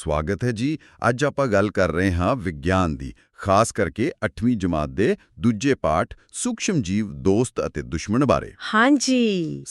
ਸਵਾਗਤ ਹੈ ਜੀ। ਅੱਜ ਆਪਾਂ ਗੱਲ ਕਰ ਰਹੇ ਹਾਂ ਵਿਗਿਆਨ ਦੀ, ਖਾਸ ਕਰਕੇ 8ਵੀਂ ਜਮਾਤ ਦੇ ਦੂਜੇ ਪਾਠ ਸੂਖਸ਼ਮ ਜੀਵ, ਦੋਸਤ ਅਤੇ ਦੁਸ਼ਮਣ ਬਾਰੇ। ਹਾਂਜੀ।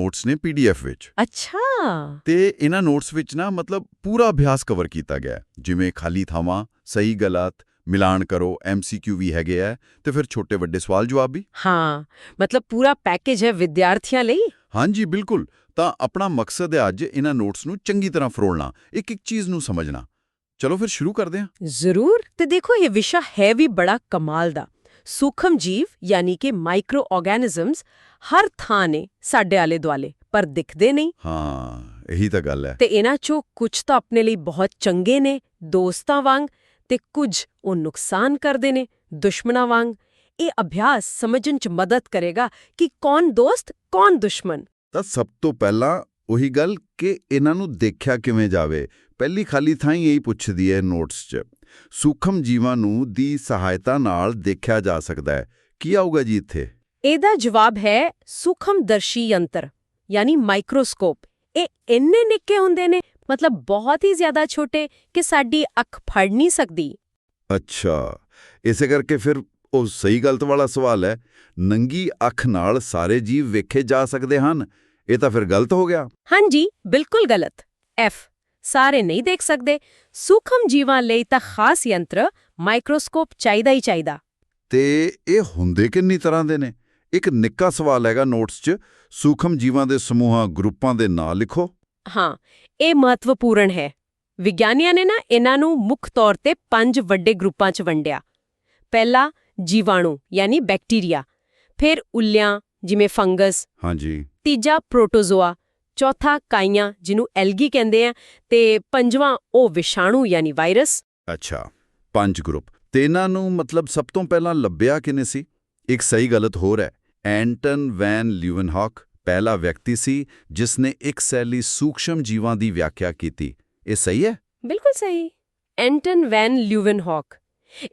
ਨੋਟਸ ਨੇ ਪੀਡੀਐਫ ਵਿੱਚ। ਅੱਛਾ। ਤੇ ਇਹਨਾਂ ਨੋਟਸ ਵਿੱਚ ਨਾ ਮਤਲਬ ਪੂਰਾ ਅਭਿਆਸ ਕਵਰ ਕੀਤਾ ਗਿਆ। ਜਿਵੇਂ ਖਾਲੀ ਥਾਵਾਂ ਸਹੀ ਗਲਤ ਮਿਲਾਨ ਕਰੋ ਐਮਸੀਕਿਊ ਵੀ ਹੈਗੇ ਆ। ਤੇ ਫਿਰ ਛੋਟੇ ਵੱਡੇ ਸਵਾਲ ਜਵਾਬ ਵੀ। ਹਾਂ ਮਤਲਬ ਪੂਰਾ ਪੈਕੇਜ ਹੈ ਵਿਦਿਆਰਥੀਆਂ ਲਈ? ਹਾਂਜੀ ਬਿਲਕੁਲ। ਤਾਂ ਆਪਣਾ ਮਕਸਦ ਹੈ ਅੱਜ ਇਹਨਾਂ ਨੋਟਸ ਨੂੰ ਚੰਗੀ ਤਰ੍ਹਾਂ ਫਰੋਲਣਾ ਇੱਕ ਇੱਕ ਚੀਜ਼ ਨੂੰ ਸਮਝਣਾ। ਚਲੋ ਫਿਰ ਸ਼ੁਰੂ ਕਰਦੇ ਹਾਂ। ਜ਼ਰੂਰ। ਤੇ ਦੇਖੋ ਇਹ ਵਿਸ਼ਾ ਹੈ ਵੀ ਬੜਾ ਕਮਾਲ ਦਾ। ਸੂਖਮ ਜੀਵ ਯਾਨੀ ਕਿ ਮਾਈਕਰੋ ਆਰਗੈਨਿਜ਼ਮਸ ਹਰ ਥਾਂ ਨੇ ਸਾਡੇ ਆਲੇ ਦੁਆਲੇ ਪਰ ਦਿਖਦੇ ਨਹੀਂ। ਹਾਂ ਇਹੀ ਤਾਂ ਗੱਲ ਹੈ। ਤੇ ਇਹਨਾਂ ਚੋਂ ਕੁਝ ਤਾਂ ਆਪਣੇ ਲਈ ਬਹੁਤ ਚੰਗੇ ਨੇ ਦੋਸਤਾਂ ਵਾਂਗ ਤੇ ਕੁਝ ਉਹ ਨੁਕਸਾਨ ਕਰਦੇ ਨੇ ਦੁਸ਼ਮਣਾਂ ਵਾਂਗ। ਇਹ ਅਭਿਆਸ ਸਮਝਣ ਚ ਮਦਦ ਕਰੇਗਾ ਕਿ ਕੌਣ ਦੋਸਤ ਕੌਣ ਦੁਸ਼ਮਣ। ਤਾਂ ਸਭ ਤੋਂ ਪਹਿਲਾਂ ਉਹੀ ਗੱਲ ਕਿ ਇਹਨਾਂ ਨੂੰ ਦੇਖਿਆ ਕਿਵੇਂ ਜਾਵੇ। ਪਹਿਲੀ ਖਾਲੀ ਥਾਂ ਹੀ ਇਹੀ ਪੁੱਛਦੀ ਹੈ ਨੋਟਸ 'ਚ। ਸੂਖਮ ਜੀਵਾਂ ਨੂੰ ਦੀ ਸਹਾਇਤਾ ਨਾਲ ਦੇਖਿਆ ਜਾ ਸਕਦਾ ਹੈ। ਕੀ ਆਊਗਾ ਜੀ ਇੱਥੇ? ਇਹਦਾ ਜਵਾਬ ਹੈ ਸੂਖਮਦਰਸ਼ੀ ਯੰਤਰ ਯਾਨੀ ਮਾਈਕਰੋਸਕੋਪ। ਇਹ ਇੰਨੇ ਨਿੱਕੇ ਹੁੰਦੇ ਨੇ ਮਤਲਬ ਬਹੁਤ ਹੀ ਜ਼ਿਆਦਾ ਛੋਟੇ ਕਿ ਸਾਡੀ ਅੱਖ ਫੜ ਨਹੀਂ ਸਕਦੀ। ਅੱਛਾ ਇਸੇ ਕਰਕੇ ਫਿਰ ਉਹ ਸਹੀ ਗਲਤ ਵਾਲਾ ਸਵਾਲ ਹੈ। ਨੰਗੀ ਅੱਖ ਨਾਲ ਸਾਰੇ ਜੀਵ ਵੇਖੇ ਜਾ ਸਕਦੇ ਹਨ ਇਹ ਤਾਂ ਫਿਰ ਗਲਤ ਹੋ ਗਿਆ। ਹਾਂਜੀ ਬਿਲਕੁਲ ਗਲਤ। ਐਫ ਸਾਰੇ ਨਹੀਂ ਦੇਖ ਸਕਦੇ। ਸੂਖਮ ਜੀਵਾਂ ਲਈ ਤਾਂ ਖਾਸ ਯੰਤਰ ਮਾਈਕਰੋਸਕੋਪ ਚਾਹੀਦਾ ਹੀ ਚਾਹੀਦਾ। ਤੇ ਇਹ ਹੁੰਦੇ ਕਿੰਨੀ ਤਰ੍ਹਾਂ ਦੇ ਨੇ? ਇੱਕ ਨਿੱਕਾ ਸਵਾਲ ਹੈਗਾ ਨੋਟਸ 'ਚ। ਸੂਖਮ ਜੀਵਾਂ ਦੇ ਸਮੂਹਾਂ ਗਰੁੱਪਾਂ ਦੇ ਨਾਂ ਲਿਖੋ। ਹਾਂ ਇਹ ਮਹੱਤਵਪੂਰਨ ਹੈ। ਵਿਗਿਆਨੀਆਂ ਨੇ ਨਾ ਇਹਨਾਂ ਨੂੰ ਮੁੱਖ ਤੌਰ ਤੇ ਪੰਜ ਵੱਡੇ ਗਰੁੱਪਾਂ 'ਚ ਵੰਡਿਆ। ਪਹਿਲਾ ਜੀਵਾਣੂ ਯਾਨੀ ਬੈਕਟੀਰੀਆ। ਫਿਰ ਉੱਲਿਆਂ ਜਿਵੇਂ ਫੰਗਸ। ਹਾਂਜੀ। ਤੀਜਾ ਪ੍ਰੋਟੋਜ਼ੋਆ ਚੌਥਾ ਕਾਈਆਂ ਜਿਹਨੂੰ ਐਲਗੀ ਕਹਿੰਦੇ ਆ ਤੇ ਪੰਜਵਾਂ ਉਹ ਵਿਸ਼ਾਣੂ ਯਾਨੀ ਵਾਇਰਸ। ਅੱਛਾ ਪੰਜ ਗਰੁੱਪ। ਤੇ ਇਹਨਾਂ ਨੂੰ ਮਤਲਬ ਸਭ ਤੋਂ ਪਹਿਲਾਂ ਲੱਭਿਆ ਕਿਨੇ ਸੀ? ਇੱਕ ਸਹੀ ਗਲਤ ਹੋਰ ਹੈ। ਐਂਟਨ ਵੈਨ ਲਿਊਵਨਹਾਕ ਪਹਿਲਾ ਵਿਅਕਤੀ ਸੀ ਜਿਸ ਨੇ ਇੱਕ ਸੈਲੀ ਸੂਖਸ਼ਮ ਜੀਵਾਂ ਦੀ ਵਿਆਖਿਆ ਕੀਤੀ। ਇਹ ਸਹੀ ਹੈ? ਬਿਲਕੁਲ ਸਹੀ। Anton van Leeuwenhoek.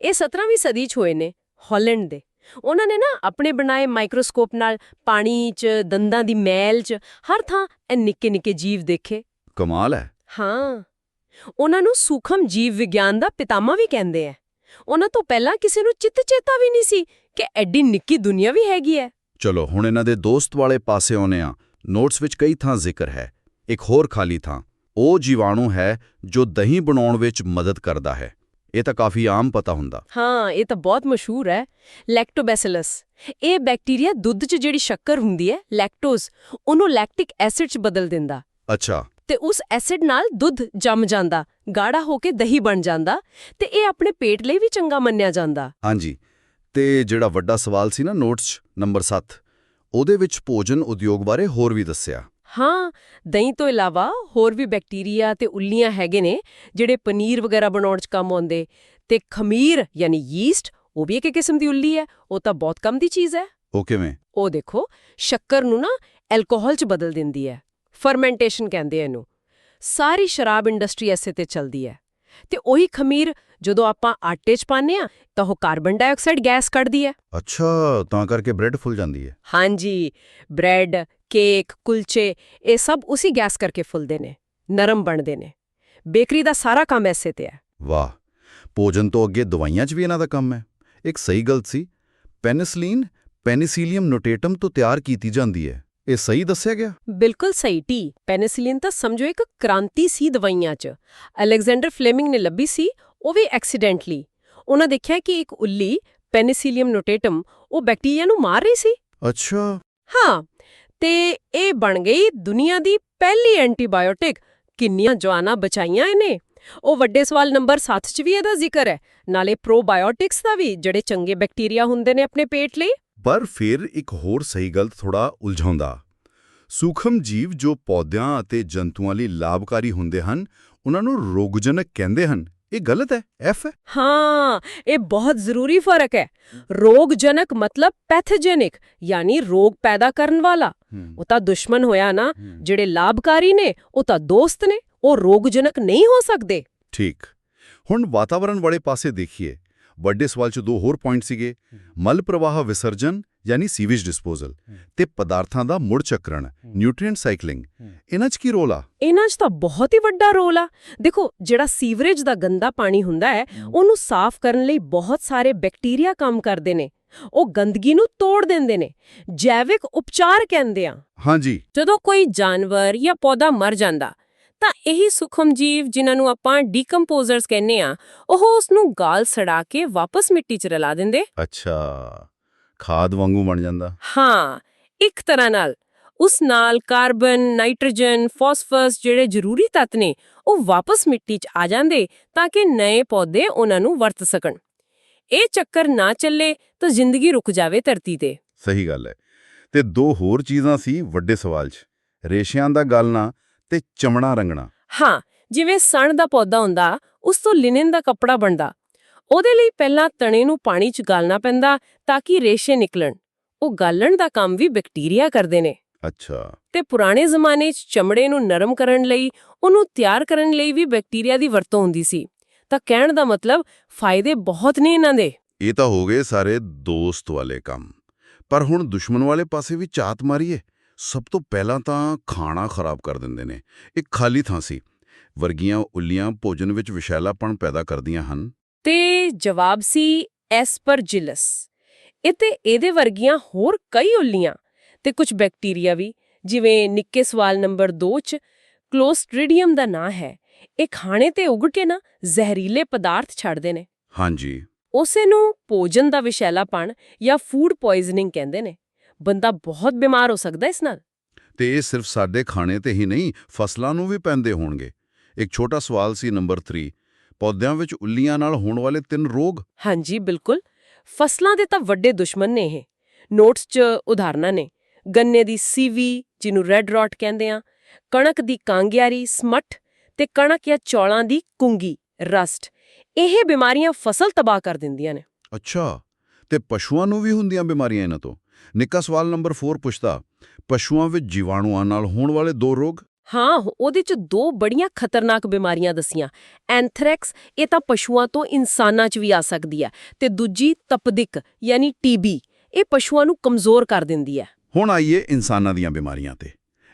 ਇਹ 17ਵੀਂ ਸਦੀ 'ਚ ਹੋਏ ਨੇ ਹਾਲੈਂਡ ਦੇ। ਉਹਨਾਂ ਨੇ ਨਾ ਆਪਣੇ ਬਣਾਏ ਮਾਈਕਰੋਸਕੋਪ ਨਾਲ ਪਾਣੀ 'ਚ ਦੰਦਾਂ ਦੀ ਮੈਲ 'ਚ ਹਰ ਥਾਂ ਇਹ ਨਿੱਕੇ ਨਿੱਕੇ ਜੀਵ ਦੇਖੇ। ਕਮਾਲ ਹੈ। ਹਾਂ। ਉਹਨਾਂ ਨੂੰ ਸੂਖਮ ਜੀਵ ਵਿਗਿਆਨ ਦਾ ਪਿਤਾਮਾ ਵੀ ਕਹਿੰਦੇ ਐ। ਉਹਨਾਂ ਤੋਂ ਪਹਿਲਾਂ ਕਿਸੇ ਨੂੰ ਚਿੱਤ ਚੇਤਾ ਵੀ ਨਹੀਂ ਸੀ ਕਿ ਐਡੀ ਨਿੱਕੀ ਦੁਨੀਆ ਵੀ ਹੈਗੀ ਐ। ਚਲੋ ਹੁਣ ਇਹਨਾਂ ਦੇ ਦੋਸਤ ਵਾਲੇ ਪਾਸੇ ਆਉਨੇ ਆ ਨੋਟਸ ਵਿੱਚ ਕਈ ਥਾਂ ਜ਼ਿਕਰ ਹੈ। ਇੱਕ ਹੋਰ ਖਾਲੀ ਥਾਂ। ਉਹ ਜੀਵਾਣੂ ਹੈ ਜੋ ਦਹੀਂ ਬਣਾਉਣ ਵਿੱਚ ਮਦਦ ਕਰਦਾ ਹੈ। ਇਹ ਤਾਂ ਕਾਫੀ ਆਮ ਪਤਾ ਹੁੰਦਾ। ਹਾਂ ਇਹ ਤਾਂ ਬਹੁਤ ਮਸ਼ਹੂਰ ਹੈ। ਲੈਕਟੋਬੈਸਿਲਸ ਇਹ ਬੈਕਟੀਰੀਆ ਦੁੱਧ 'ਚ ਜਿਹੜੀ ਸ਼ੱਕਰ ਹੁੰਦੀ ਹੈ ਲੈਕਟੋਜ਼ ਉਹਨੂੰ ਲੈਕਟਿਕ ਐਸਿਡ 'ਚ ਬਦਲ ਦਿੰਦਾ। ਅੱਛਾ। ਤੇ ਉਸ ਐਸਿਡ ਨਾਲ ਦੁੱਧ ਜੰਮ ਜਾਂਦਾ ਗਾੜਾ ਹੋ ਕੇ ਦਹੀਂ ਬਣ ਜਾਂਦਾ ਤੇ ਇਹ ਆਪਣੇ ਪੇਟ ਲਈ ਵੀ ਚੰਗਾ ਮੰਨਿਆ ਜਾਂਦਾ। ਹਾਂਜੀ। ਤੇ ਜਿਹੜਾ ਵੱਡਾ ਸਵਾਲ ਸੀ ਨਾ ਨੋਟਸ 'ਚ ਨੰਬਰ 7 ਉਹਦੇ ਵਿੱਚ ਭੋਜਨ ਉਦਯੋਗ ਬਾਰੇ ਹੋਰ ਵੀ ਦੱਸਿਆ। ਹਾਂ ਦਹੀਂ ਤੋਂ ਇਲਾਵਾ ਹੋਰ ਵੀ ਬੈਕਟੀਰੀਆ ਤੇ ਉੱਲੀਆਂ ਹੈਗੇ ਨੇ ਜਿਹੜੇ ਪਨੀਰ ਵਗੈਰਾ ਬਣਾਉਣ 'ਚ ਕੰਮ ਆਉਂਦੇ ਤੇ ਖਮੀਰ ਯਾਨੀ ਯੀਸਟ ਉਹ ਵੀ ਇੱਕ ਕਿਸਮ ਦੀ ਉੱਲੀ ਹੈ ਉਹ ਤਾਂ ਬਹੁਤ ਕੰਮ ਦੀ ਚੀਜ਼ ਹੈ। ਉਹ ਕਿਵੇਂ? ਉਹ ਦੇਖੋ ਸ਼ੱਕਰ ਨੂੰ ਨਾ ਐਲਕੋਹਲ 'ਚ ਬਦਲ ਦਿੰਦੀ ਹੈ ਫਰਮੈਂਟੇਸ਼ਨ ਕਹਿੰਦੇ ਇਹਨੂੰ। ਸਾਰੀ ਸ਼ਰਾਬ ਇੰਡਸਟਰੀ ਐਸੇ ਤੇ ਚੱਲਦੀ ਹੈ। ਤੇ ਉਹੀ ਖਮੀਰ ਜਦੋਂ ਆਪਾਂ ਆਟੇ 'ਚ ਪਾਉਂਦੇ ਆ ਤਾਂ ਉਹ ਕਾਰਬਨ ਡਾਈਆਕਸਾਈਡ ਗੈਸ ਕੱਢਦੀ ਹੈ। ਅੱਛਾ ਤਾਂ ਕਰਕੇ ਬ੍ਰੈਡ ਫੁੱਲ ਜਾਂਦੀ ਹੈ। ਹਾਂਜੀ ਬ੍ਰੈਡ ਕੇਕ ਕੁਲਚੇ ਇਹ ਸਭ ਉਸੇ ਗੈਸ ਕਰਕੇ ਫੁੱਲਦੇ ਨੇ ਨਰਮ ਬਣਦੇ ਨੇ। ਬੇਕਰੀ ਦਾ ਸਾਰਾ ਕੰਮ ਐਸੇ ਤੇ ਹੈ। ਵਾਹ! ਭੋਜਨ ਤੋਂ ਅੱਗੇ ਦਵਾਈਆਂ 'ਚ ਵੀ ਇਹਨਾਂ ਦਾ ਕੰਮ ਹੈ। ਇੱਕ ਸਹੀ ਗਲਤ ਸੀ ਪੈਨਿਸਲੀਨ ਪੈਨਿਸਿਲੀਅਮ ਨੋਟੇਟਮ ਤੋਂ ਤਿਆਰ ਕੀਤੀ ਜਾਂਦੀ ਹੈ। ਇਹ ਸਹੀ ਦੱਸਿਆ ਗਿਆ? ਬਿਲਕੁਲ ਸਹੀ ਟੀ ਪੈਨਿਸਿਲਿਨ ਤਾਂ ਸਮਝੋ ਇੱਕ ਕ੍ਰਾਂਤੀ ਸੀ ਦਵਾਈਆਂ 'ਚ। ਅਲੈਗਜ਼ੈਂਡਰ ਫਲੇਮਿੰਗ ਨੇ ਲੱਭੀ ਸੀ ਉਹ ਵੀ ਐਕਸੀਡੈਂਟਲੀ। ਉਹਨਾਂ ਦੇਖਿਆ ਕਿ ਇੱਕ ਉੱਲੀ ਪੈਨਿਸਿਲੀਅਮ ਨੋਟੇਟਮ ਉਹ ਬੈਕਟੀਰੀਆ ਨੂੰ ਮਾਰ ਰਹੀ ਸੀ। ਅੱਛਾ। ਹਾਂ ਤੇ ਇਹ ਬਣ ਗਈ ਦੁਨੀਆ ਦੀ ਪਹਿਲੀ ਐਂਟੀਬਾਇਓਟਿਕ। ਕਿੰਨੀਆਂ ਜਾਨਾਂ ਬਚਾਈਆਂ ਇਹਨੇ? ਉਹ ਵੱਡੇ ਸਵਾਲ ਨੰਬਰ 7 ਚ ਵੀ ਇਹਦਾ ਜ਼ਿਕਰ ਹੈ। ਨਾਲੇ ਪ੍ਰੋਬਾਇਓਟਿਕਸ ਦਾ ਵੀ, ਜਿਹੜੇ ਚੰਗੇ ਬੈਕਟੀਰੀਆ ਹੁੰਦੇ ਨੇ ਆਪਣੇ ਪੇਟ ਲਈ। ਪਰ ਫਿਰ ਇੱਕ ਹੋਰ ਸਹੀ ਗਲਤ ਥੋੜਾ ਉਲਝਾਉਂਦਾ। ਸੂਖਮ ਜੀਵ ਜੋ ਪੌਦਿਆਂ ਅਤੇ ਜੰਤੂਆਂ ਲਈ ਲਾਭਕਾਰੀ ਹੁੰਦੇ ਹਨ, ਉਹਨਾਂ ਨੂੰ ਰੋਗਜਨਕ ਕਹਿੰਦੇ ਹਨ। ਇਹ ਗਲਤ ਹੈ? ਐਫ ਹੈ? ਹਾਂ ਇਹ ਬਹੁਤ ਜ਼ਰੂਰੀ ਫ਼ਰਕ ਹੈ। ਰੋਗਜਨਕ ਮਤਲਬ ਪੈਥੋਜੈਨਿਕ ਯਾਨੀ ਰੋਗ ਪੈਦਾ ਕਰਨ ਵਾਲਾ। ਉਹ ਤਾਂ ਦੁਸ਼ਮਣ ਹੋਇਆ ਨਾ ਜਿਹੜੇ ਲਾਭਕਾਰੀ ਨੇ ਉਹ ਤਾਂ ਦੋਸਤ ਨੇ ਉਹ ਰੋਗਜਨਕ ਨਹੀਂ ਹੋ ਸਕਦੇ। ਠੀਕ। ਹੁਣ ਵਾਤਾਵਰਣ ਵਾਲੇ ਪਾਸੇ ਦੇਖੀਏ। ਵੱਡੇ ਸਵਾਲ 'ਚ ਦੋ ਹੋਰ ਪੁਆਇੰਟ ਸੀਗੇ। ਮਲ ਪ੍ਰਵਾਹ ਵਿਸਰਜਨ ਯਾਨੀ ਸੀਵੇਜ ਡਿਸਪੋਜ਼ਲ ਤੇ ਪਦਾਰਥਾਂ ਦਾ ਮੁੜ ਚੱਕਰਣ ਨਿਊਟ੍ਰੀਐਂਟ ਸਾਈਕਲਿੰਗ ਇਹਨਾਂ 'ਚ ਕੀ ਰੋਲ ਆ? ਇਹਨਾਂ 'ਚ ਤਾਂ ਬਹੁਤ ਹੀ ਵੱਡਾ ਰੋਲ ਆ। ਦੇਖੋ ਜਿਹੜਾ ਸੀਵਰੇਜ ਦਾ ਗੰਦਾ ਪਾਣੀ ਹੁੰਦਾ ਹੈ ਉਹਨੂੰ ਸਾਫ਼ ਕਰਨ ਲਈ ਬਹੁਤ ਸਾਰੇ ਬੈਕਟੀਰੀਆ ਕੰਮ ਕਰਦੇ ਨੇ। ਉਹ ਗੰਦਗੀ ਨੂੰ ਤੋੜ ਦਿੰਦੇ ਨੇ। ਜੈਵਿਕ ਉਪਚਾਰ ਕਹਿੰਦੇ ਆ। ਹਾਂਜੀ। ਜਦੋਂ ਕੋਈ ਜਾਨਵਰ ਜਾਂ ਪੌਦਾ ਮਰ ਜਾਂਦਾ ਤਾਂ ਇਹੀ ਸੂਖਮ ਜੀਵ ਜਿਨ੍ਹਾਂ ਨੂੰ ਆਪਾਂ ਡੀਕੰਪੋਜ਼ਰਸ ਕਹਿੰਦੇ ਆ ਉਹ ਉਸ ਨੂੰ ਗਾਲ ਸੜਾ ਕੇ ਵਾਪਸ ਮਿੱਟੀ 'ਚ ਰਲਾ ਦਿੰਦੇ। ਅੱਛਾ। ਖਾਦ ਵਾਂਗੂ ਬਣ ਜਾਂਦਾ। ਹਾਂ ਇੱਕ ਤਰ੍ਹਾਂ ਨਾਲ ਉਸ ਨਾਲ ਕਾਰਬਨ ਨਾਈਟ੍ਰੋਜਨ ਫਾਸਫਰਸ ਜਿਹੜੇ ਜ਼ਰੂਰੀ ਤੱਤ ਨੇ ਉਹ ਵਾਪਸ ਮਿੱਟੀ 'ਚ ਆ ਜਾਂਦੇ ਤਾਂ ਕਿ ਨਏ ਪੌਦੇ ਉਹਨਾਂ ਨੂੰ ਵਰਤ ਸਕਣ। ਇਹ ਚੱਕਰ ਨਾ ਚੱਲੇ ਤਾਂ ਜ਼ਿੰਦਗੀ ਰੁਕ ਜਾਵੇ ਧਰਤੀ ਤੇ। ਸਹੀ ਗੱਲ ਹੈ। ਤੇ ਦੋ ਹੋਰ ਚੀਜ਼ਾਂ ਸੀ ਵੱਡੇ ਸਵਾਲ 'ਚ। ਰੇਸ਼ਿਆਂ ਦਾ ਗਲਣਾ ਤੇ ਚਮੜਾ ਰੰਗਣਾ। ਹਾਂ ਜਿਵੇਂ ਸਣ ਦਾ ਪੌਦਾ ਹੁੰਦਾ ਉਸ ਤੋਂ ਲਿਨਨ ਦਾ ਕੱਪੜਾ ਬਣਦਾ ਉਹਦੇ ਲਈ ਪਹਿਲਾਂ ਤਣੇ ਨੂੰ ਪਾਣੀ 'ਚ ਗਾਲਣਾ ਪੈਂਦਾ ਤਾਂ ਕਿ ਰੇਸ਼ੇ ਨਿਕਲਣ। ਉਹ ਗਾਲਣ ਦਾ ਕੰਮ ਵੀ ਬੈਕਟੀਰੀਆ ਕਰਦੇ ਨੇ। ਅੱਛਾ। ਤੇ ਪੁਰਾਣੇ ਜ਼ਮਾਨੇ 'ਚ ਚਮੜੇ ਨੂੰ ਨਰਮ ਕਰਨ ਲਈ ਉਹਨੂੰ ਤਿਆਰ ਕਰਨ ਲਈ ਵੀ ਬੈਕਟੀਰੀਆ ਦੀ ਵਰਤੋਂ ਹੁੰਦੀ ਸੀ। ਤਾਂ ਕਹਿਣ ਦਾ ਮਤਲਬ ਫਾਇਦੇ ਬਹੁਤ ਨੇ ਇਹਨਾਂ ਦੇ। ਇਹ ਤਾਂ ਹੋ ਗਏ ਸਾਰੇ ਦੋਸਤ ਵਾਲੇ ਕੰਮ। ਪਰ ਹੁਣ ਦੁਸ਼ਮਣ ਵਾਲੇ ਪਾਸੇ ਵੀ ਝਾਤ ਮਾਰੀਏ। ਸਭ ਤੋਂ ਪਹਿਲਾਂ ਤਾਂ ਖਾਣਾ ਖਰਾਬ ਕਰ ਦਿੰਦੇ ਨੇ। ਇੱਕ ਖਾਲੀ ਥਾਂ ਸੀ। ਵਰਗੀਆਂ ਉੱਲੀਆਂ ਭੋਜਨ ਵਿੱਚ ਵਿਸ਼ੈਲਾਪਣ ਪੈਦਾ ਕਰਦੀਆਂ ਹਨ। ਤੇ ਜਵਾਬ ਸੀ ਐਸਪਰਜਿਲਸ। ਇਹ ਤੇ ਇਹਦੇ ਵਰਗੀਆਂ ਹੋਰ ਕਈ ਉੱਲੀਆਂ ਤੇ ਕੁਝ ਬੈਕਟੀਰੀਆ ਵੀ ਜਿਵੇਂ ਨਿੱਕੇ ਸਵਾਲ ਨੰਬਰ 2 ਚ ਕਲੋਸਟ੍ਰੀਡੀਅਮ ਦਾ ਨਾਂ ਹੈ। ਇਹ ਖਾਣੇ ਤੇ ਉਗੜ ਕੇ ਨਾ ਜ਼ਹਿਰੀਲੇ ਪਦਾਰਥ ਛੱਡਦੇ ਨੇ। ਹਾਂਜੀ। ਉਸੇ ਨੂੰ ਭੋਜਨ ਦਾ ਵਿਸ਼ੈਲਾਪਣ ਜਾਂ ਫੂਡ ਪੋਇਜ਼ਨਿੰਗ ਕਹਿੰਦੇ ਨੇ। ਬੰਦਾ ਬਹੁਤ ਬਿਮਾਰ ਹੋ ਸਕਦਾ ਇਸ ਨਾਲ। ਤੇ ਇਹ ਸਿਰਫ ਸਾਡੇ ਖਾਣੇ ਤੇ ਹੀ ਨਹੀਂ ਫਸਲਾਂ ਨੂੰ ਵੀ ਪੈਂਦੇ ਹੋਣਗੇ। ਇੱਕ ਛੋਟਾ ਸਵਾਲ ਸੀ ਨੰਬਰ 3 ਪੌਦਿਆਂ ਵਿੱਚ ਉੱਲੀਆਂ ਨਾਲ ਹੋਣ ਵਾਲੇ ਤਿੰਨ ਰੋਗ? ਹਾਂਜੀ ਬਿਲਕੁਲ। ਫਸਲਾਂ ਦੇ ਤਾਂ ਵੱਡੇ ਦੁਸ਼ਮਣ ਨੇ ਇਹ। ਨੋਟਸ 'ਚ ਉਦਾਹਰਨਾਂ ਨੇ। ਗੰਨੇ ਦੀ ਸੀਵੀ ਜਿਹਨੂੰ ਰੈੱਡ ਰੌਟ ਕਹਿੰਦੇ ਆ ਕਣਕ ਦੀ ਕਾਂਗਿਆਰੀ ਸਮਟ ਤੇ ਕਣਕ ਜਾਂ ਚੌਲਾਂ ਦੀ ਕੁੰਗੀ ਰਸਟ। ਇਹ ਬਿਮਾਰੀਆਂ ਫਸਲ ਤਬਾਹ ਕਰ ਦਿੰਦੀਆਂ ਨੇ। ਅੱਛਾ। ਤੇ ਪਸ਼ੂਆਂ ਨੂੰ ਵੀ ਹੁੰਦੀਆਂ ਬਿਮਾਰੀਆਂ ਇਹਨਾਂ ਤੋਂ? ਨਿੱਕਾ ਸਵਾਲ ਨੰਬਰ 4 ਪੁੱਛਦਾ ਪਸ਼ੂਆਂ ਵਿੱਚ ਜੀਵਾਣੂਆਂ ਨਾਲ ਹੋਣ ਵਾਲੇ ਦੋ ਰੋਗ? ਹਾਂ ਉਹਦੇ 'ਚ ਦੋ ਬੜੀਆਂ ਖਤਰਨਾਕ ਬਿਮਾਰੀਆਂ ਦਸੀਆਂ। ਐਂਥ੍ਰੈਕਸ, ਇਹ ਤਾਂ ਪਸ਼ੂਆਂ ਤੋਂ ਇਨਸਾਨਾਂ 'ਚ ਵੀ ਆ ਸਕਦੀ ਹੈ। ਤੇ ਦੂਜੀ ਤਪਦਿਕ, ਯਾਨੀ ਟੀਬੀ, ਇਹ ਪਸ਼ੂਆਂ ਨੂੰ ਕਮਜ਼ੋਰ ਕਰ ਦਿੰਦੀ ਹੈ। ਹੁਣ ਆਈਏ ਇਨਸਾਨਾਂ ਦੀਆਂ ਬਿਮਾਰੀਆਂ ਤੇ।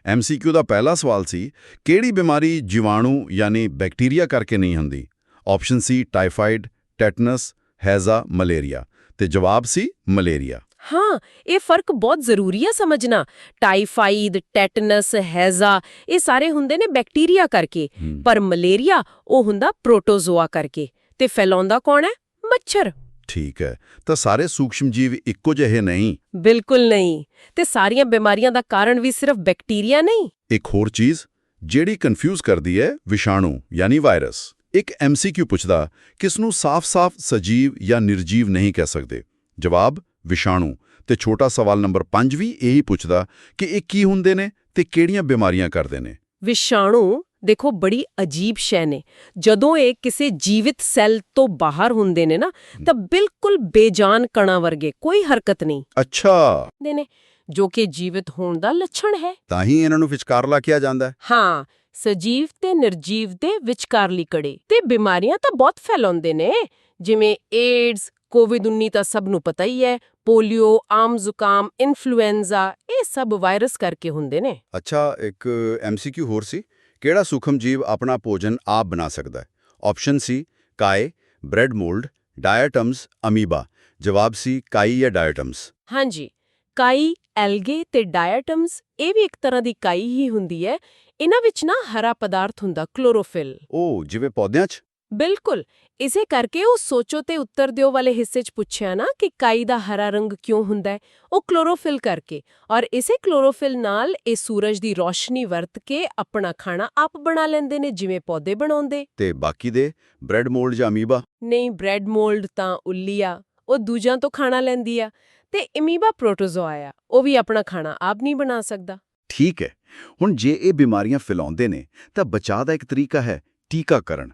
ਐਮਸੀਕਿਊ ਦਾ ਪਹਿਲਾ ਸਵਾਲ ਸੀ, ਕਿਹੜੀ ਬਿਮਾਰੀ ਜੀਵਾਣੂ, ਯਾਨੀ ਬੈਕਟੀਰੀਆ ਕਰਕੇ ਨਹੀਂ ਹੁੰਦੀ? ਆਪਸ਼ਨ ਸੀ ਟਾਈਫਾਈਡ ਟੈਟਨਸ, ਹੈਜ਼ਾ, ਮਲੇਰੀਆ। ਤੇ ਜਵਾਬ ਸੀ ਮਲੇਰੀਆ। ਹਾਂ ਇਹ ਫ਼ਰਕ ਬਹੁਤ ਜ਼ਰੂਰੀ ਹੈ ਸਮਝਣਾ। ਟਾਈਫਾਈਡ ਟੈਟਨਸ ਹੈਜ਼ਾ ਇਹ ਸਾਰੇ ਹੁੰਦੇ ਨੇ ਬੈਕਟੀਰੀਆ ਕਰਕੇ। ਪਰ ਮਲੇਰੀਆ ਉਹ ਹੁੰਦਾ ਪ੍ਰੋਟੋਜ਼ੋਆ ਕਰਕੇ। ਤੇ ਫੈਲਾਉਂਦਾ ਕੌਣ ਹੈ? ਮੱਛਰ। ਠੀਕ ਹੈ ਤਾਂ ਸਾਰੇ ਸੂਖਸ਼ਮ ਜੀਵ ਇੱਕੋ ਜਿਹੇ ਨਹੀਂ? ਬਿਲਕੁਲ ਨਹੀਂ। ਤੇ ਸਾਰੀਆਂ ਬਿਮਾਰੀਆਂ ਦਾ ਕਾਰਨ ਵੀ ਸਿਰਫ ਬੈਕਟੀਰੀਆ ਨਹੀਂ? ਇੱਕ ਹੋਰ ਚੀਜ਼ ਜਿਹੜੀ ਕਨਫਿਊਜ਼ ਕਰਦੀ ਹੈ ਵਿਸ਼ਾਣੂ ਯਾਨੀ ਵਾਇਰਸ। ਇੱਕ ਐਮਸੀਕਿਊ ਪੁੱਛਦਾ ਕਿਸ ਨੂੰ ਸਾਫ਼-ਸਾਫ਼ ਸਜੀਵ ਜਾਂ ਨਿਰਜੀਵ ਨਹੀਂ ਕਹਿ ਸਕਦੇ? ਜਵਾਬ ਵਿਸ਼ਾਣੂ। ਤੇ ਛੋਟਾ ਸਵਾਲ ਨੰਬਰ 5 ਵੀ ਇਹੀ ਪੁੱਛਦਾ ਕਿ ਇਹ ਕੀ ਹੁੰਦੇ ਨੇ ਤੇ ਕਿਹੜੀਆਂ ਬਿਮਾਰੀਆਂ ਕਰਦੇ ਨੇ? ਵਿਸ਼ਾਣੂ ਦੇਖੋ ਬੜੀ ਅਜੀਬ ਸ਼ੈ ਨੇ। ਜਦੋਂ ਇਹ ਕਿਸੇ ਜੀਵਿਤ ਸੈੱਲ ਤੋਂ ਬਾਹਰ ਹੁੰਦੇ ਨੇ ਨਾ ਤਾਂ ਬਿਲਕੁਲ ਬੇਜਾਨ ਕਣਾਂ ਵਰਗੇ ਕੋਈ ਹਰਕਤ ਨਹੀਂ। ਅੱਛਾ। ਦੇ ਨੇ ਜੋ ਕਿ ਜੀਵਿਤ ਹੋਣ ਦਾ ਲੱਛਣ ਹੈ। ਤਾਂ ਹੀ ਇਹਨਾਂ ਨੂੰ ਵਿਚਕਾਰਲਾ ਕਿਹਾ ਜਾਂਦਾ ਹੈ। ਹਾਂ ਸਜੀਵ ਤੇ ਨਿਰਜੀਵ ਦੇ ਵਿਚਕਾਰਲੀ ਕੜੇ। ਤੇ ਬਿਮਾਰੀਆਂ ਤਾਂ ਬਹੁਤ ਫੈਲਾਉਂਦੇ ਨੇ। ਜਿਵੇਂ ਏਡਸ ਕੋਵਿਡ-19 ਤਾਂ ਸਭ ਨੂੰ ਪਤਾ ਹੀ ਹੈ। ਪੋਲੀਓ ਆਮ ਜ਼ੁਕਾਮ ਇਨਫਲੂਐਂਜ਼ਾ ਇਹ ਸਭ ਵਾਇਰਸ ਕਰਕੇ ਹੁੰਦੇ ਨੇ। ਅੱਛਾ ਇੱਕ ਐਮਸੀਕਿਊ ਹੋਰ ਸੀ। ਕਿਹੜਾ ਸੂਖਮ ਜੀਵ ਆਪਣਾ ਭੋਜਨ ਆਪ ਬਣਾ ਸਕਦਾ ਹੈ? ਆਪਸ਼ਨ ਸੀ ਕਾਏ ਬ੍ਰੈਡ ਮੋਲਡ ਡਾਇਟਮਸ ਅਮੀਬਾ। ਜਵਾਬ ਸੀ ਕਾਈ ਜਾਂ ਡਾਇਟਮਸ। ਹਾਂਜੀ ਕਾਈ ਐਲਗੇ ਤੇ ਡਾਇਟਮਸ ਇਹ ਵੀ ਇੱਕ ਤਰ੍ਹਾਂ ਦੀ ਕਾਈ ਹੀ ਹੁੰਦੀ ਹੈ। ਇਹਨਾਂ ਵਿੱਚ ਨਾ ਹਰਾ ਪਦਾਰਥ ਹੁੰਦਾ ਕਲੋਰੋਫਿਲ। ਉਹ ਜਿਵੇਂ ਪੌਦਿਆਂ 'ਚ? ਬਿਲਕੁਲ। ਇਸੇ ਕਰਕੇ ਉਹ ਸੋਚੋ ਤੇ ਉੱਤਰ ਦਿਓ ਵਾਲੇ ਹਿੱਸੇ 'ਚ ਪੁੱਛਿਆ ਨਾ ਕਿ ਕਾਈ ਦਾ ਹਰਾ ਰੰਗ ਕਿਉਂ ਹੁੰਦਾ ਹੈ। ਉਹ ਕਲੋਰੋਫਿਲ ਕਰਕੇ ਔਰ ਇਸੇ ਕਲੋਰੋਫਿਲ ਨਾਲ ਇਹ ਸੂਰਜ ਦੀ ਰੋਸ਼ਨੀ ਵਰਤ ਕੇ ਆਪਣਾ ਖਾਣਾ ਆਪ ਬਣਾ ਲੈਂਦੇ ਨੇ ਜਿਵੇਂ ਪੌਦੇ ਬਣਾਉਂਦੇ। ਤੇ ਬਾਕੀ ਦੇ? ਬ੍ਰੈਡ ਮੋਲਡ ਜਾਂ ਅਮੀਬਾ? ਨਹੀਂ ਬ੍ਰੈਡ ਮੋਲਡ ਤਾਂ ਉੱਲੀ ਆ। ਉਹ ਦੂਜਿਆਂ ਤੋਂ ਖਾਣਾ ਲੈਂਦੀ ਆ। ਤੇ ਅਮੀਬਾ ਪ੍ਰੋਟੋਜ਼ੋਆ ਆ। ਉਹ ਵੀ ਆਪਣਾ ਖਾਣਾ ਆਪ ਨਹੀਂ ਬਣਾ ਸਕਦਾ। ਠੀਕ ਹੈ। ਹੁਣ ਜੇ ਇਹ ਬਿਮਾਰੀਆਂ ਫੈਲਾਉਂਦੇ ਨੇ ਤਾਂ ਬਚਾਅ ਦਾ ਇੱਕ ਤਰੀਕਾ ਹੈ ਟੀਕਾਕਰਨ।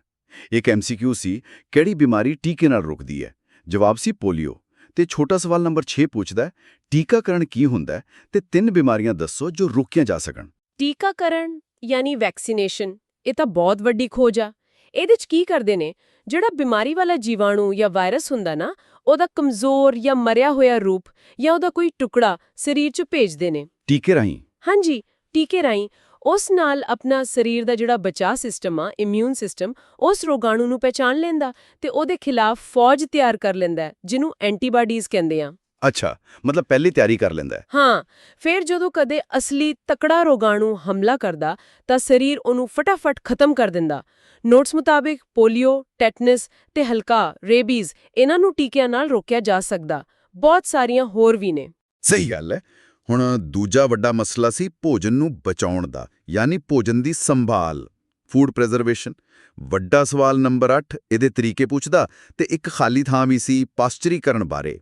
ਇੱਕ ਐਮਸੀਕਿਊ ਸੀ ਕਿਹੜੀ ਬਿਮਾਰੀ ਟੀਕੇ ਨਾਲ ਰੁਕਦੀ ਹੈ ਜਵਾਬ ਸੀ ਪੋਲੀਓ ਤੇ ਛੋਟਾ ਸਵਾਲ ਨੰਬਰ 6 ਪੁੱਛਦਾ ਹੈ ਟੀਕਾਕਰਨ ਕੀ ਹੁੰਦਾ ਹੈ ਤੇ ਤਿੰਨ ਬਿਮਾਰੀਆਂ ਦੱਸੋ ਜੋ ਰੋਕੀਆਂ ਜਾ ਸਕਣ ਟੀਕਾਕਰਨ ਯਾਨੀ ਵੈਕਸੀਨੇਸ਼ਨ ਇਹ ਤਾਂ ਬਹੁਤ ਵੱਡੀ ਖੋਜ ਆ ਇਹਦੇ 'ਚ ਕੀ ਕਰਦੇ ਨੇ ਜਿਹੜਾ ਬਿਮਾਰੀ ਵਾਲਾ ਜੀਵਾਣੂ ਜਾਂ ਵਾਇਰਸ ਹੁੰਦਾ ਨਾ ਉਹਦਾ ਕਮਜ਼ੋਰ ਜਾਂ ਮਰਿਆ ਹੋਇਆ ਰੂਪ ਜਾਂ ਉਹਦਾ ਕੋਈ ਟੁਕੜਾ ਸਰੀਰ 'ਚ ਭੇਜਦੇ ਨੇ ਟੀਕੇ ਰਾਹੀਂ ਹਾਂਜੀ ਟੀਕੇ ਰਾਹੀਂ ਉਸ ਨਾਲ ਆਪਣਾ ਸਰੀਰ ਦਾ ਜਿਹੜਾ ਬਚਾਅ ਸਿਸਟਮ ਆ ਇਮਿਊਨ ਸਿਸਟਮ ਉਸ ਰੋਗਾਣੂ ਨੂੰ ਪਹਿਚਾਨ ਲੈਂਦਾ ਤੇ ਉਹਦੇ ਖਿਲਾਫ ਫੌਜ ਤਿਆਰ ਕਰ ਲੈਂਦਾ ਜਿਹਨੂੰ ਐਂਟੀਬਾਡੀਜ਼ ਕਹਿੰਦੇ ਆ। ਅੱਛਾ ਮਤਲਬ ਪਹਿਲੀ ਤਿਆਰੀ ਕਰ ਲੈਂਦਾ ਹਾਂ। ਫਿਰ ਜਦੋਂ ਕਦੇ ਅਸਲੀ ਤਕੜਾ ਰੋਗਾਣੂ ਹਮਲਾ ਕਰਦਾ ਤਾਂ ਸਰੀਰ ਉਹਨੂੰ ਫਟਾਫਟ ਖਤਮ ਕਰ ਦਿੰਦਾ। ਨੋਟਸ ਮੁਤਾਬਿਕ ਪੋਲੀਓ ਟੈਟਨਸ ਤੇ ਹਲਕਾ ਰੇਬੀਜ਼ ਇਹਨਾਂ ਨੂੰ ਟੀਕਿਆਂ ਨਾਲ ਰੋਕਿਆ ਜਾ ਸਕਦਾ। ਬਹੁਤ ਸਾਰੀਆਂ ਹੋਰ ਵੀ ਨੇ। ਸਹੀ ਗੱਲ ਹੈ। ਹੁਣ ਦੂਜਾ ਵੱਡਾ ਮਸਲਾ ਸੀ ਭੋਜਨ ਨੂੰ ਬਚਾਉਣ ਦਾ, ਯਾਨੀ ਭੋਜਨ ਦੀ ਸੰਭਾਲ ਫੂਡ ਪ੍ਰੀਜ਼ਰਵੇਸ਼ਨ ਵੱਡਾ ਸਵਾਲ ਨੰਬਰ 8 ਇਹਦੇ ਤਰੀਕੇ ਪੁੱਛਦਾ ਤੇ ਇੱਕ ਖਾਲੀ ਥਾਂ ਵੀ ਸੀ ਪਾਸਚਰੀਕਰਨ ਬਾਰੇ।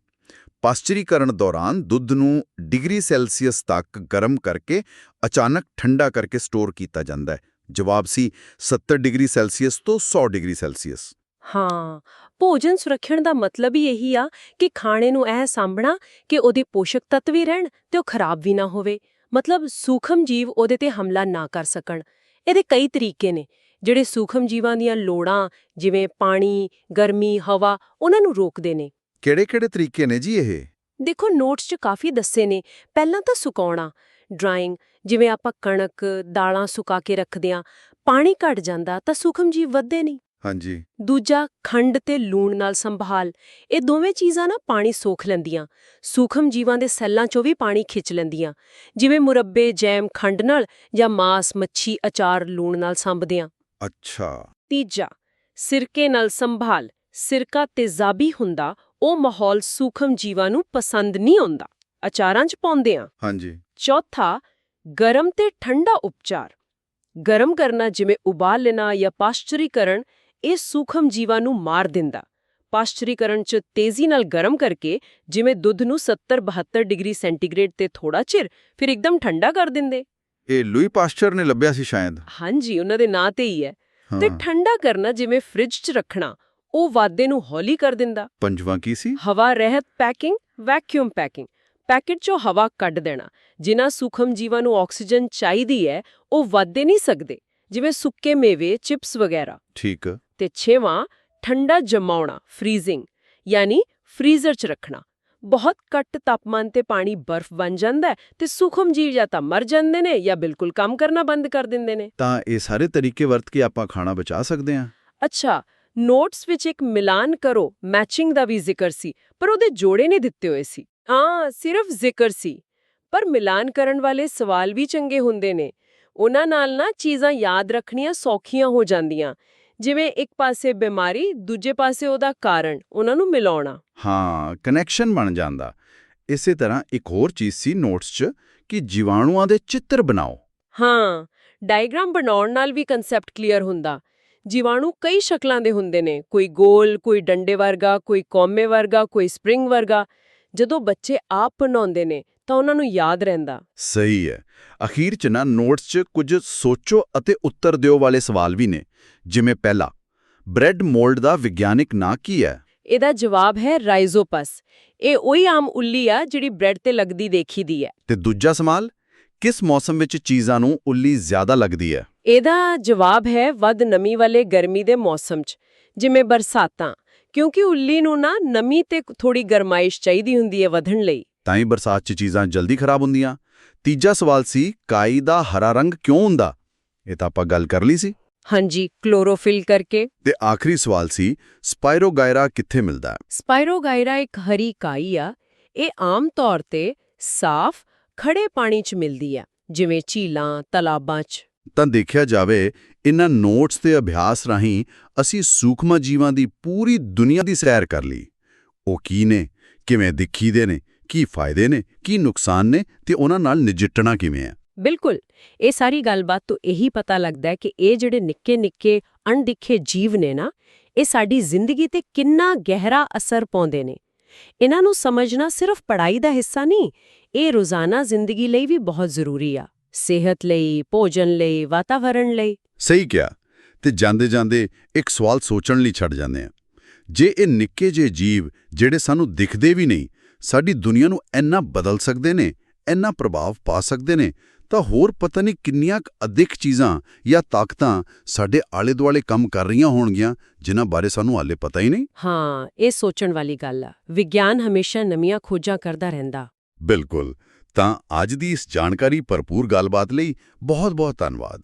ਪਾਸਚਰੀਕਰਨ ਦੌਰਾਨ ਦੁੱਧ ਨੂੰ ਡਿਗਰੀ ਸੈਲਸੀਅਸ ਤੱਕ ਗਰਮ ਕਰਕੇ ਅਚਾਨਕ ਠੰਡਾ ਕਰਕੇ ਸਟੋਰ ਕੀਤਾ ਜਾਂਦਾ ਹੈ। ਜਵਾਬ ਸੀ 70 ਡਿਗਰੀ ਸੈਲਸੀਅਸ ਤੋਂ 100 ਡਿਗਰੀ ਸੈਲਸੀਅਸ। ਹਾਂ ਭੋਜਨ ਸੁਰੱਖਿਅਣ ਦਾ ਮਤਲਬ ਹੀ ਇਹੀ ਆ ਕਿ ਖਾਣੇ ਨੂੰ ਇਹ ਸਾਂਭਣਾ ਕਿ ਉਹਦੇ ਪੋਸ਼ਕ ਤੱਤ ਵੀ ਰਹਿਣ ਤੇ ਉਹ ਖਰਾਬ ਵੀ ਨਾ ਹੋਵੇ। ਮਤਲਬ ਸੂਖਮ ਜੀਵ ਉਹਦੇ ਤੇ ਹਮਲਾ ਨਾ ਕਰ ਸਕਣ। ਇਹਦੇ ਕਈ ਤਰੀਕੇ ਨੇ ਜਿਹੜੇ ਸੂਖਮ ਜੀਵਾਂ ਦੀਆਂ ਲੋੜਾਂ ਜਿਵੇਂ ਪਾਣੀ ਗਰਮੀ ਹਵਾ ਉਹਨਾਂ ਨੂੰ ਰੋਕਦੇ ਨੇ। ਕਿਹੜੇ-ਕਿਹੜੇ ਤਰੀਕੇ ਨੇ ਜੀ ਇਹ? ਦੇਖੋ ਨੋਟਸ 'ਚ ਕਾਫੀ ਦੱਸੇ ਨੇ ਪਹਿਲਾਂ ਤਾਂ ਸੁਕਾਉਣਾ ਡਰਾਇੰਗ ਜਿਵੇਂ ਆਪਾਂ ਕਣਕ ਦਾਲਾਂ ਸੁਕਾ ਕੇ ਰੱਖਦੇ ਆਂ ਪਾਣੀ ਘਟ ਜਾਂਦਾ ਤਾਂ ਸੂਖਮ ਜੀਵ ਵੱਧਦੇ ਨਹੀਂ। ਹਾਂਜੀ। ਦੂਜਾ ਖੰਡ ਤੇ ਲੂਣ ਨਾਲ ਸੰਭਾਲ। ਇਹ ਦੋਵੇਂ ਚੀਜ਼ਾਂ ਨਾ ਪਾਣੀ ਸੋਖ ਲੈਂਦੀਆਂ। ਸੂਖਮ ਜੀਵਾਂ ਦੇ ਸੈੱਲਾਂ 'ਚੋਂ ਵੀ ਪਾਣੀ ਖਿੱਚ ਲੈਂਦੀਆਂ। ਜਿਵੇਂ ਮੁਰੱਬੇ ਜੈਮ ਖੰਡ ਨਾਲ ਜਾਂ ਮਾਸ ਮੱਛੀ ਅਚਾਰ ਲੂਣ ਨਾਲ ਸੰਭਦੇ ਆਂ ਅੱਛਾ। ਤੀਜਾ ਸਿਰਕੇ ਨਾਲ ਸੰਭਾਲ। ਸਿਰਕਾ ਤੇਜ਼ਾਬੀ ਹੁੰਦਾ ਉਹ ਮਾਹੌਲ ਸੂਖਮ ਜੀਵਾਂ ਨੂੰ ਪਸੰਦ ਨਹੀਂ ਆਉਂਦਾ। ਅਚਾਰਾਂ 'ਚ ਪਾਉਂਦੇ ਆਂ ਹਾਂਜੀ। ਚੌਥਾ ਗਰਮ ਤੇ ਠੰਡਾ ਉਪਚਾਰ। ਗਰਮ ਕਰਨਾ ਜਿਵੇਂ ਉਬਾਲ ਲੈਣਾ ਜਾਂ ਪਾਸਚਰੀਕਰਨ ਇਹ ਸੂਖਮ ਜੀਵਾਂ ਨੂੰ ਮਾਰ ਦਿੰਦਾ। ਪਾਸਚਰੀਕਰਨ 'ਚ ਤੇਜ਼ੀ ਨਾਲ ਗਰਮ ਕਰਕੇ ਜਿਵੇਂ ਦੁੱਧ ਨੂੰ 70-72 ਡਿਗਰੀ ਸੈਂਟੀਗ੍ਰੇਡ ਤੇ ਥੋੜਾ ਚਿਰ ਫਿਰ ਇੱਕਦਮ ਠੰਡਾ ਕਰ ਦਿੰਦੇ। ਇਹ ਲੂਈ ਪਾਸਚਰ ਨੇ ਲੱਭਿਆ ਸੀ ਸ਼ਾਇਦ। ਹਾਂਜੀ ਉਹਨਾਂ ਦੇ ਨਾਂ ਤੇ ਹੀ ਹੈ। ਤੇ ਠੰਡਾ ਕਰਨਾ ਜਿਵੇਂ ਫ੍ਰਿਜ 'ਚ ਰੱਖਣਾ ਉਹ ਵਾਧੇ ਨੂੰ ਹੌਲੀ ਕਰ ਦਿੰਦਾ। ਪੰਜਵਾਂ ਕੀ ਸੀ? ਹਵਾ ਰਹਿਤ ਪੈਕਿੰਗ ਵੈਕਿਊਮ ਪੈਕਿੰਗ। ਪੈਕੇਟ 'ਚੋਂ ਹਵਾ ਕੱਢ ਦੇਣਾ। ਜਿਨ੍ਹਾਂ ਸੂਖਮ ਜੀਵਾਂ ਨੂੰ ਆਕਸੀਜਨ ਚਾਹੀਦੀ ਹੈ ਉਹ ਵਾਧੇ ਨਹੀਂ ਸਕਦੇ। ਜਿਵੇਂ ਸੁੱਕੇ ਮੇਵੇ ਚਿਪਸ ਵਗੈਰਾ। ਠੀਕ। ਤੇ ਛੇਵਾਂ ਠੰਡਾ ਜਮਾਉਣਾ ਫ੍ਰੀਜ਼ਿੰਗ ਯਾਨੀ ਫ੍ਰੀਜ਼ਰ 'ਚ ਰੱਖਣਾ। ਬਹੁਤ ਘੱਟ ਤਾਪਮਾਨ ਤੇ ਪਾਣੀ ਬਰਫ਼ ਬਣ ਜਾਂਦਾ ਹੈ ਤੇ ਸੂਖਮ ਜੀਵ ਜਾਂ ਤਾਂ ਮਰ ਜਾਂਦੇ ਨੇ ਜਾਂ ਬਿਲਕੁਲ ਕੰਮ ਕਰਨਾ ਬੰਦ ਕਰ ਦਿੰਦੇ ਨੇ। ਤਾਂ ਇਹ ਸਾਰੇ ਤਰੀਕੇ ਵਰਤ ਕੇ ਆਪਾਂ ਖਾਣਾ ਬਚਾ ਸਕਦੇ ਹਾਂ। ਅੱਛਾ ਨੋਟਸ ਵਿੱਚ ਇੱਕ ਮਿਲਾਨ ਕਰੋ ਮੈਚਿੰਗ ਦਾ ਵੀ ਜ਼ਿਕਰ ਸੀ ਪਰ ਉਹਦੇ ਜੋੜੇ ਨਹੀਂ ਦਿੱਤੇ ਹੋਏ ਸੀ। ਹਾਂ ਸਿਰਫ ਜ਼ਿਕਰ ਸੀ। ਪਰ ਮਿਲਾਨ ਕਰਨ ਵਾਲੇ ਸਵਾਲ ਵੀ ਚੰਗੇ ਹੁੰਦੇ ਨੇ। ਉਹਨਾਂ ਨਾਲ ਨਾ ਚੀਜ਼ਾਂ ਯਾਦ ਰੱਖਣੀਆਂ ਸੌਖੀਆਂ ਹੋ ਜਾਂਦੀਆਂ। ਜਿਵੇਂ ਇੱਕ ਪਾਸੇ ਬਿਮਾਰੀ ਦੂਜੇ ਪਾਸੇ ਉਹਦਾ ਕਾਰਨ ਉਹਨਾਂ ਨੂੰ ਮਿਲਾਉਣਾ। ਹਾਂ ਕਨੈਕਸ਼ਨ ਬਣ ਜਾਂਦਾ। ਇਸੇ ਤਰ੍ਹਾਂ ਇੱਕ ਹੋਰ ਚੀਜ਼ ਸੀ ਨੋਟਸ 'ਚ ਕਿ ਜੀਵਾਣੂਆਂ ਦੇ ਚਿੱਤਰ ਬਣਾਓ। ਹਾਂ ਡਾਇਗਰਾਮ ਬਣਾਉਣ ਨਾਲ ਵੀ ਕਨਸੈਪਟ ਕਲੀਅਰ ਹੁੰਦਾ। ਜੀਵਾਣੂ ਕਈ ਸ਼ਕਲਾਂ ਦੇ ਹੁੰਦੇ ਨੇ। ਕੋਈ ਗੋਲ ਕੋਈ ਡੰਡੇ ਵਰਗਾ ਕੋਈ ਕੌਮੇ ਵਰਗਾ ਕੋਈ ਸਪ੍ਰਿੰਗ ਵਰਗਾ। ਜਦੋਂ ਬੱਚੇ ਆਪ ਬਣਾਉਂਦੇ ਨੇ ਤਾਂ ਉਹਨਾਂ ਨੂੰ ਯਾਦ ਰਹਿੰਦਾ। ਸਹੀ ਹੈ। ਅਖੀਰ 'ਚ ਨਾ ਨੋਟਸ 'ਚ ਕੁਝ ਸੋਚੋ ਅਤੇ ਉੱਤਰ ਦਿਓ ਵਾਲੇ ਸਵਾਲ ਵੀ ਨੇ। ਜਿਵੇਂ ਪਹਿਲਾ ਬ੍ਰੈਡ ਮੋਲਡ ਦਾ ਵਿਗਿਆਨਿਕ ਨਾਂ ਕੀ ਹੈ? ਇਹਦਾ ਜਵਾਬ ਹੈ ਰਾਈਜ਼ੋਪਸ। ਇਹ ਉਹੀ ਆਮ ਉੱਲੀ ਆ ਜਿਹੜੀ ਬ੍ਰੈਡ ਤੇ ਲੱਗਦੀ ਦੇਖੀਦੀ ਹੈ। ਤੇ ਦੂਜਾ ਸਵਾਲ ਕਿਸ ਮੌਸਮ ਵਿੱਚ ਚੀਜ਼ਾਂ ਨੂੰ ਉੱਲੀ ਜ਼ਿਆਦਾ ਲੱਗਦੀ ਹੈ? ਇਹਦਾ ਜਵਾਬ ਹੈ ਵੱਧ ਨਮੀ ਵਾਲੇ ਗਰਮੀ ਦੇ ਮੌਸਮ 'ਚ ਜਿਵੇਂ ਬਰਸਾਤਾਂ। ਕਿਉਂਕਿ ਉੱਲੀ ਨੂੰ ਨਾ ਨਮੀ ਤੇ ਥੋੜੀ ਗਰਮਾਇਸ਼ ਚਾਹੀਦੀ ਹੁੰਦੀ ਹੈ ਵਧਣ ਲਈ। ਤਾਂ ਹੀ ਬਰਸਾਤ 'ਚ ਚੀਜ਼ਾਂ ਜਲਦੀ ਖਰਾਬ ਹੁੰਦੀਆਂ। ਤੀਜਾ ਸਵਾਲ ਸੀ ਕਾਈ ਦਾ ਹਰਾ ਰੰਗ ਕਿਉਂ ਹੁੰਦਾ? ਇਹ ਤਾਂ ਆਪਾਂ ਗੱਲ ਕਰ ਲਈ ਸੀ। ਹਾਂਜੀ ਕਲੋਰੋਫਿਲ ਕਰਕੇ। ਤੇ ਆਖਰੀ ਸਵਾਲ ਸੀ ਸਪਾਇਰੋਗਾਇਰਾ ਕਿੱਥੇ ਮਿਲਦਾ? ਹੈ ਸਪਾਇਰੋਗਾਇਰਾ ਇੱਕ ਹਰੀ ਕਾਈ ਆ। ਇਹ ਆਮ ਤੌਰ ਤੇ ਸਾਫ਼ ਖੜੇ ਪਾਣੀ 'ਚ ਮਿਲਦੀ ਆ ਜਿਵੇਂ ਝੀਲਾਂ ਤਲਾਬਾਂ 'ਚ। ਤਾਂ ਦੇਖਿਆ ਜਾਵੇ ਇਹਨਾਂ ਨੋਟਸ ਤੇ ਅਭਿਆਸ ਰਾਹੀਂ ਅਸੀਂ ਸੂਖਮ ਜੀਵਾਂ ਦੀ ਪੂਰੀ ਦੁਨੀਆ ਦੀ ਸੈਰ ਕਰ ਲਈ। ਉਹ ਕੀ ਨੇ? ਕਿਵੇਂ ਦਿਖੀਦੇ ਨੇ? ਕੀ ਫਾਇਦੇ ਨੇ ਕੀ ਨੁਕਸਾਨ ਨੇ ਤੇ ਉਹਨਾਂ ਨਾਲ ਨਜਿੱਠਣਾ ਕਿਵੇਂ ਹੈ? ਬਿਲਕੁਲ ਇਹ ਸਾਰੀ ਗੱਲਬਾਤ ਤੋਂ ਇਹੀ ਪਤਾ ਲੱਗਦਾ ਹੈ ਕਿ ਇਹ ਜਿਹੜੇ ਨਿੱਕੇ-ਨਿੱਕੇ ਅਣਦਿੱਖੇ ਜੀਵ ਨੇ ਨਾ ਇਹ ਸਾਡੀ ਜ਼ਿੰਦਗੀ ਤੇ ਕਿੰਨਾ ਗਹਿਰਾ ਅਸਰ ਪਾਉਂਦੇ ਨੇ। ਇਹਨਾਂ ਨੂੰ ਸਮਝਣਾ ਸਿਰਫ ਪੜ੍ਹਾਈ ਦਾ ਹਿੱਸਾ ਨਹੀਂ ਇਹ ਰੋਜ਼ਾਨਾ ਜ਼ਿੰਦਗੀ ਲਈ ਵੀ ਬਹੁਤ ਜ਼ਰੂਰੀ ਆ। ਸਿਹਤ ਲਈ ਭੋਜਨ ਲਈ ਵਾਤਾਵਰਣ ਲਈ। ਸਹੀ ਕਿਹਾ ਤੇ ਜਾਂਦੇ-ਜਾਂਦੇ ਇੱਕ ਸਵਾਲ ਸੋਚਣ ਲਈ ਛੱਡ ਜਾਂਦੇ ਆ। ਜੇ ਇਹ ਨਿੱਕੇ ਜਿਹੇ ਜੀਵ ਜਿਹੜੇ ਸਾਨੂੰ ਦਿਖਦੇ ਵੀ ਨਹੀਂ ਸਾਡੀ ਦੁਨੀਆ ਨੂੰ ਇੰਨਾ ਬਦਲ ਸਕਦੇ ਨੇ ਇੰਨਾ ਪ੍ਰਭਾਵ ਪਾ ਸਕਦੇ ਨੇ ਤਾਂ ਹੋਰ ਪਤਾ ਨਹੀਂ ਕਿੰਨੀਆਂ ਕੁ ਅਧਿਕ ਚੀਜ਼ਾਂ ਜਾਂ ਤਾਕਤਾਂ ਸਾਡੇ ਆਲੇ-ਦੁਆਲੇ ਕੰਮ ਕਰ ਰਹੀਆਂ ਹੋਣਗੀਆਂ ਜਿਨ੍ਹਾਂ ਬਾਰੇ ਸਾਨੂੰ ਹਾਲੇ ਪਤਾ ਹੀ ਨਹੀਂ। ਹਾਂ ਇਹ ਸੋਚਣ ਵਾਲੀ ਗੱਲ ਆ। ਵਿਗਿਆਨ ਹਮੇਸ਼ਾ ਨਵੀਆਂ ਖੋਜਾਂ ਕਰਦਾ ਰਹਿੰਦਾ। ਬਿਲਕੁਲ। ਤਾਂ ਅੱਜ ਦੀ ਇਸ ਜਾਣਕਾਰੀ ਭਰਪੂਰ ਗੱਲਬਾਤ ਲਈ ਬਹੁਤ-ਬਹੁਤ ਧੰਨਵਾਦ।